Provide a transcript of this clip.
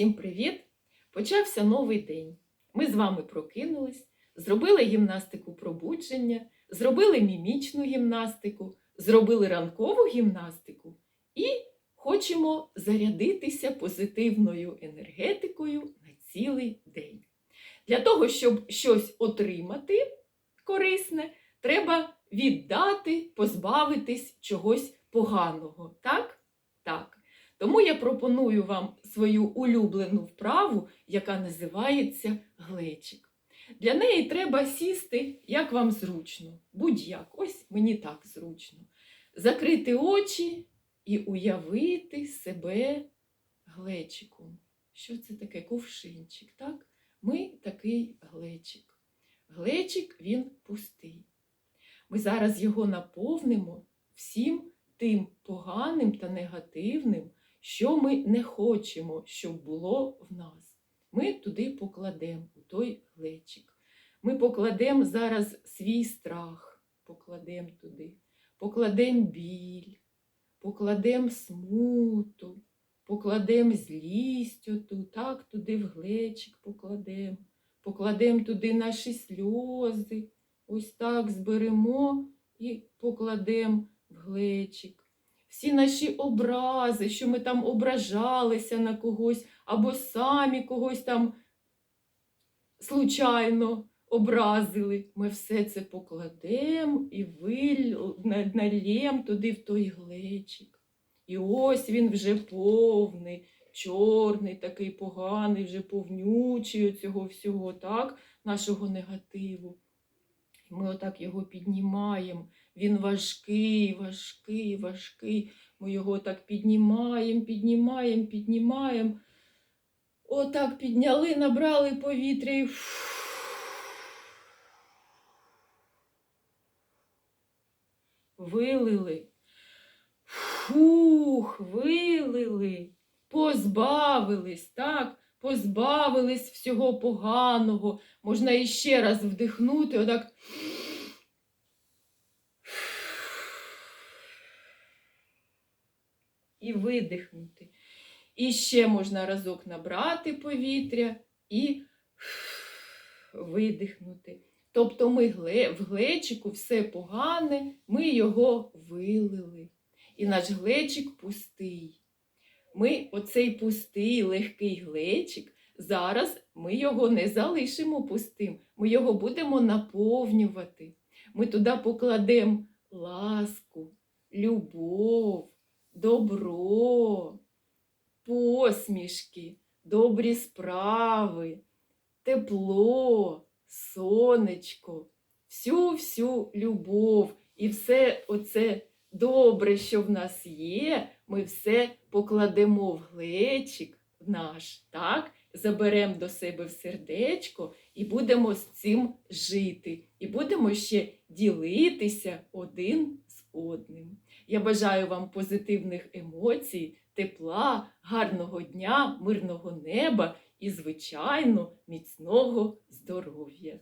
Всім привіт! Почався новий день. Ми з вами прокинулись, зробили гімнастику пробудження, зробили мімічну гімнастику, зробили ранкову гімнастику і хочемо зарядитися позитивною енергетикою на цілий день. Для того, щоб щось отримати корисне, треба віддати, позбавитись чогось поганого. Так? Тому я пропоную вам свою улюблену вправу, яка називається глечик. Для неї треба сісти, як вам зручно, будь-як, ось мені так зручно. Закрити очі і уявити себе глечиком. Що це таке? Ковшинчик, так? Ми такий глечик. Глечик він пустий. Ми зараз його наповнимо всім тим поганим та негативним, що ми не хочемо, щоб було в нас. Ми туди покладемо у той глечик. Ми покладемо зараз свій страх, покладемо туди, покладемо біль, покладемо смуту, покладемо злість оту, так туди в глечик покладемо, покладемо туди наші сльози, ось так зберемо і покладемо в глечик. Всі наші образи, що ми там ображалися на когось, або самі когось там случайно образили. Ми все це покладемо і нальємо туди в той глечик. І ось він вже повний, чорний, такий поганий, вже повнючий цього всього, так, нашого негативу. Ми отак його піднімаємо. Він важкий, важкий, важкий. Ми його так піднімаємо, піднімаємо, піднімаємо. Отак підняли, набрали повітря і вилили. Фух, вилили, позбавились, так, позбавились всього поганого. Можна іще раз вдихнути, отак. І видихнути. І ще можна разок набрати повітря і видихнути. Тобто ми в глечику все погане, ми його вилили. І наш глечик пустий. Ми оцей пустий легкий глечик, зараз ми його не залишимо пустим, ми його будемо наповнювати. Ми туди покладемо ласку, любов, добро, посмішки, добрі справи, тепло, сонечко, всю-всю любов і все оце добре, що в нас є, ми все покладемо в глечик наш, так? Заберемо до себе в сердечко і будемо з цим жити. І будемо ще ділитися один з одним. Я бажаю вам позитивних емоцій, тепла, гарного дня, мирного неба і, звичайно, міцного здоров'я.